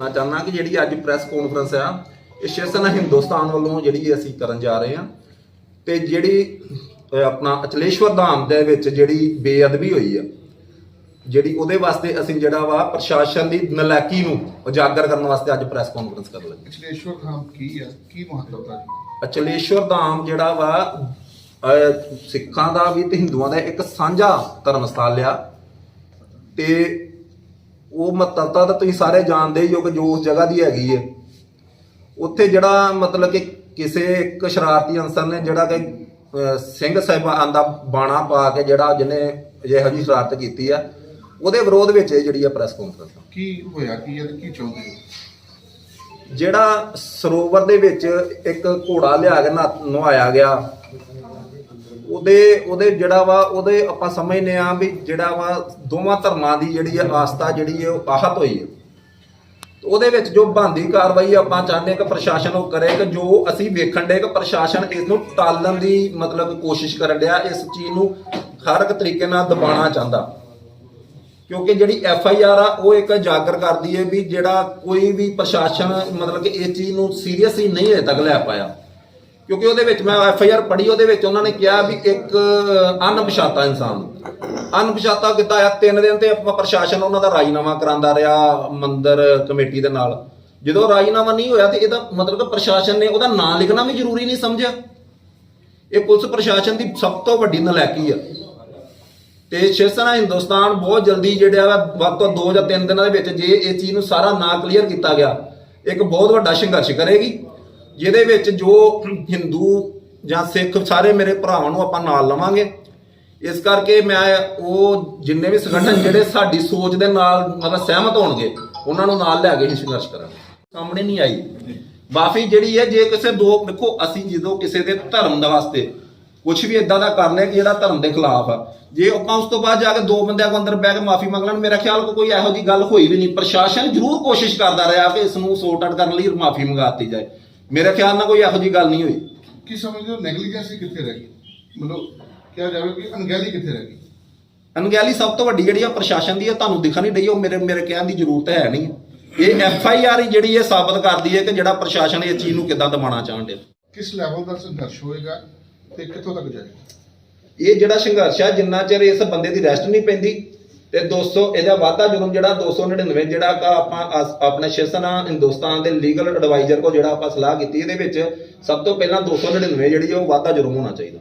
ਮੈਂ ਚਾਹੁੰਦਾ ਕਿ ਜਿਹੜੀ ਅੱਜ ਪ੍ਰੈਸ ਕਾਨਫਰੰਸ ਆ ਇਹ ਸ਼ਿਵਸੈਨਾ ਹਿੰਦੁਸਤਾਨ ਵੱਲੋਂ ਜਿਹੜੀ ਅਸੀਂ ਕਰਨ ਜਾ ਰਹੇ ਹਾਂ। ਤੇ ਜਿਹੜੀ ਆਪਣਾ ਅਚਲੇਸ਼ਵਰ ਧਾਮ ਦੇ ਵਿੱਚ ਜਿਹੜੀ ਬੇਅਦਬੀ ਹੋਈ ਆ ਜਿਹੜੀ ਉਹਦੇ ਵਾਸਤੇ ਅਸੀਂ ਜਿਹੜਾ ਵਾ ਪ੍ਰਸ਼ਾਸਨ ਦੀ ਨਲਾਇਕੀ ਨੂੰ ਉਜਾਗਰ ਕਰਨ ਵਾਸਤੇ ਅੱਜ ਪ੍ਰੈਸ ਕਾਨਫਰੰਸ ਕਰ ਲੱਗੇ। ਵਿਸ਼ਲੇਸ਼ਵਰ ਧਾਮ ਕੀ ਆ? ਕੀ ਮਹੱਤਵਤਾ ਜੀ? ਅਚਲੇਸ਼ਵਰ ਧਾਮ ਜਿਹੜਾ ਵਾ ਸਿੱਖਾਂ ਦਾ ਵੀ ਤੇ ਹਿੰਦੂਆਂ ਦਾ ਇੱਕ ਸਾਂਝਾ ਧਰਮ ਸਥਲ ਆ ਤੇ ਉਹ ਮਹੱਤਵਤਾ ਤਾਂ ਤੁਸੀਂ ਸਾਰੇ ਜਾਣਦੇ ਹੀ ਹੋ ਕਿ ਜੋ ਉਸ ਜਗ੍ਹਾ ਦੀ ਹੈਗੀ ਹੈ ਉੱਥੇ ਜਿਹੜਾ ਮਤਲਬ ਕਿ ਕਿਸੇ ਇੱਕ ਸ਼ਰਾਰਤੀ ਅਨਸਰ ਨੇ ਜਿਹੜਾ ਕਿ ਸਿੰਘ ਸਾਹਿਬਾਨ ਦਾ ਬਾਣਾ ਪਾ ਕੇ ਜਿਹੜਾ ਜਿਹਨੇ ਜਿਹੋ ਜਿਹੀ ਸ਼ਰਾਰਤ ਕੀਤੀ ਆ ਉਹਦੇ ਵਿਰੋਧ ਵਿੱਚ ਇਹ ਜਿਹੜੀ ਆ ਪ੍ਰੈਸ ਕਾਨਫਰੰਸ ਕੀ ਹੋਇਆ ਕੀ ਹੈ ਤੇ ਕੀ ਚਾਹੁੰਦੇ ਹੋ? ਜਿਹੜਾ ਸਰੋਵਰ ਦੇ ਵਿੱਚ ਇੱਕ ਘੋੜਾ ਲਿਆ ਕੇ ਨਹਾ- ਨਵਾਇਆ ਗਿਆ ਉਹਦੇ ਉਹਦੇ ਜਿਹੜਾ ਵਾ, ਉਹਦੇ ਆਪਾਂ ਸਮਝਨੇ ਆ ਵੀ ਜਿਹੜਾ ਵਾ ਦੋਵਾਂ ਧਰਮਾਂ ਦੀ ਜਿਹੜੀ ਆ ਆਸਥਾ ਜਿਹੜੀ ਹੈ ਉਹ ਆਹਤ ਹੋਈ ਹੈ ਉਹਦੇ ਵਿੱਚ ਜੋ ਬੰਦੀ ਕਾਰਵਾਈ ਆਪਾਂ ਚਾਹੁੰਦੇ ਕਿ ਪ੍ਰਸ਼ਾਸਨ ਉਹ ਕਰੇ ਕਿ ਜੋ ਅਸੀਂ ਵੇਖਣ ਦੇ ਕਿ ਪ੍ਰਸ਼ਾਸਨ ਇਸ ਨੂੰ ਟਾਲਣ ਦੀ ਮਤਲਬ ਕੋਸ਼ਿਸ਼ ਕਰਨ ਡਿਆ, ਇਸ ਚੀਜ਼ ਨੂੰ ਹਰ ਇੱਕ ਤਰੀਕੇ ਨਾਲ ਦਬਾਉਣਾ ਚਾਹੁੰਦਾ। ਕਿਉਂਕਿ ਜਿਹੜੀ ਐਫ ਆਈ ਆਰ ਆ, ਉਹ ਇੱਕ ਜਾਗਰ ਕਰਦੀ ਹੈ ਵੀ ਜਿਹੜਾ ਕੋਈ ਵੀ ਪ੍ਰਸ਼ਾਸਨ ਮਤਲਬ ਕਿ ਇਸ ਚੀਜ਼ ਨੂੰ ਸੀਰੀਅਸਲੀ ਨਹੀਂ ਹਜੇ ਤੱਕ ਲੈ ਪਾਇਆ। ਕਿਉਂਕਿ ਉਹਦੇ ਵਿੱਚ ਮੈਂ ਐਫ ਆਈ ਆਰ ਪੜ੍ਹੀ, ਉਹਦੇ ਵਿੱਚ ਉਹਨਾਂ ਨੇ ਕਿਹਾ ਵੀ ਇੱਕ ਅਣਪਛਾਤਾ ਇਨਸਾਨ ਅਣਪਛਾਤਾ ਕਿੱਦਾਂ ਆ? ਤਿੰਨ ਦਿਨ ਤੇ ਆਪਾਂ ਪ੍ਰਸ਼ਾਸਨ ਉਹਨਾਂ ਦਾ ਰਾਜੀਨਾਮਾ ਕਰਾਂਦਾ ਰਿਹਾ ਮੰਦਰ ਕਮੇਟੀ ਦੇ ਨਾਲ। ਜਦੋਂ ਰਾਜੀਨਾਮਾ ਨਹੀਂ ਹੋਇਆ ਤੇ ਇਹਦਾ ਮਤਲਬ ਕਿ ਪ੍ਰਸ਼ਾਸਨ ਨੇ ਉਹਦਾ ਨਾਂ ਲਿਖਣਾ ਵੀ ਜ਼ਰੂਰੀ ਨਹੀਂ ਸਮਝਿਆ। ਇਹ ਪੁਲਿਸ ਪ੍ਰਸ਼ਾਸਨ ਦੀ ਸਭ ਤੋਂ ਵੱਡੀ ਨਲਾਇਕੀ ਆ। ਤੇ ਸ਼ਿਵਸੈਨਾ ਹਿੰਦੁਸਤਾਨ ਬਹੁਤ ਜਲਦੀ ਜਿਹੜਾ ਵਾ ਵੱਧ ਤੋਂ 2 ਜਾਂ 3 ਦਿਨਾਂ ਦੇ ਵਿੱਚ ਜੇ ਇਹ ਚੀਜ਼ ਨੂੰ ਸਾਰਾ ਨਾ ਕਲੀਅਰ ਕੀਤਾ ਗਿਆ, ਇੱਕ ਬਹੁਤ ਵੱਡਾ ਸੰਘਰਸ਼ ਕਰੇਗੀ। ਜਿਹਦੇ ਵਿੱਚ ਜੋ ਹਿੰਦੂ ਜਾਂ ਸਿੱਖ ਸਾਰੇ ਮੇਰੇ ਭਰਾਵਾਂ ਨੂੰ ਆਪਾਂ ਨਾਲ ਲਵਾਂਗੇ। ਇਸ ਕਰਕੇ ਮੈਂ ਉਹ ਜਿੰਨੇ ਵੀ ਸੰਗਠਨ ਜਿਹੜੇ ਸਾਡੀ ਸੋਚ ਦੇ ਨਾਲ ਮਤਲਬ ਸਹਿਮਤ ਹੋਣਗੇ, ਉਹਨਾਂ ਨੂੰ ਨਾਲ ਲੈ ਕੇ ਹੀ ਸੰਘਰਸ਼ ਕਰਾਂਗੇ। ਸਾਹਮਣੇ ਨਹੀਂ ਆਈ। ਮਾਫੀ ਜਿਹੜੀ ਹੈ, ਜੇ ਕਿਸੇ ਦੋ ਦੇਖੋ, ਅਸੀਂ ਜਦੋਂ ਕਿਸੇ ਦੇ ਧਰਮ ਦੇ ਵਾਸਤੇ ਕੁਝ ਵੀ ਇਦਾਂ ਦਾ ਕਰ ਲਿਆ ਕਿ ਜਿਹੜਾ ਧਰਮ ਦੇ ਖਿਲਾਫ ਆ, ਜੇ ਆਪਾਂ ਉਸ ਤੋਂ ਬਾਅਦ ਜਾ ਕੇ ਦੋ ਬੰਦਿਆਂ ਕੋ ਅੰਦਰ ਬਹਿ ਕੇ ਮਾਫੀ ਮੰਗ ਲੈਣ, ਮੇਰਾ ਖਿਆਲ ਕੋਈ ਇਹੋ ਜੀ ਗੱਲ ਹੋਈ ਵੀ ਨਹੀਂ। ਪ੍ਰਸ਼ਾਸਨ ਜ਼ਰੂਰ ਕੋਸ਼ਿਸ਼ ਕਰਦਾ ਰਿਹਾ ਕਿ ਇਸ ਨੂੰ ਸੋਰਟ ਆਊਟ ਕਰਨ ਲਈ ਮਾਫੀ ਮੰਗਾਤੀ ਜਾਏ। ਮੇਰੇ ਖਿਆਲ ਨਾਲ ਕੋਈ ਇਹੋ ਜੀ ਗੱਲ ਨਹੀਂ ਹੋਈ। ਕੀ ਸਮਝਦੇ ਹੋ? ਨੈਗਲੀਜੈਂਸੀ ਕਿੱਥੇ ਰਹਿ ਗਈ? ਮਤਲਬ ਕਿਹਾ ਜਾਵੇ ਕਿ ਅਣਗਹਿਲੀ ਕਿੱਥੇ ਰਹਿ ਗਈ? ਅਣਗਹਿਲੀ ਸਭ ਤੋਂ ਵੱਡੀ ਜਿਹੜੀ ਆ ਪ੍ਰਸ਼ਾਸਨ ਦੀ ਆ ਤੁਹਾਨੂੰ ਦਿਖਣ ਨਹੀਂ ਰਹੀ ਉਹ ਮੇਰੇ ਮੇਰੇ ਕਹਿਣ ਦੀ ਜ਼ਰੂਰਤ ਹੈ ਨਹੀਂ। ਇਹ ਐਫ ਆਈ ਆਰ ਜਿਹੜੀ ਇਹ ਸਾਬਤ ਕਰਦੀ ਹੈ ਕਿ ਜਿਹੜਾ ਪ੍ਰਸ਼ਾਸਨ ਇਸ ਚੀਜ਼ ਨੂੰ ਕਿੱਦਾਂ ਦਬਾਉਣਾ ਚਾਹੁੰਦੇ ਕਿਸ ਲੈਵਲ ਦਾ ਸੰਘਰਸ਼ ਹੋਏਗਾ ਤੇ ਕਿੱਥੋਂ ਤੱਕ ਜਾਏਗਾ? ਇਹ ਜਿਹੜਾ ਸੰਘਰਸ਼ ਆ ਜਿੰਨਾ ਚਿਰ ਇਸ ਬੰਦੇ ਦੀ ਰੈਸਟ ਨਹੀਂ ਪੈਂਦੀ ਤੇ 200 ਇਹਦਾ ਵਾਧਾ ਜੁਰਮ ਜਿਹੜਾ 299 ਜਿਹੜਾ ਕਿ ਆਪਾਂ ਅਸ- ਆਪਣੇ ਹਿੰਦੁਸਤਾਨ ਦੇ ਲੀਗਲ ਐਡਵਾਈਜ਼ਰ ਕੋ ਜਿਹੜਾ ਆਪਾਂ ਸਲਾਹ ਕੀਤੀ, ਇਹਦੇ ਵਿੱਚ ਸਭ ਤੋਂ ਪਹਿਲਾਂ 299 ਜਿਹੜੀ ਆ ਉਹ ਵਾਧਾ ਜੁਰਮ ਹੋਣਾ ਚਾਹੀਦਾ।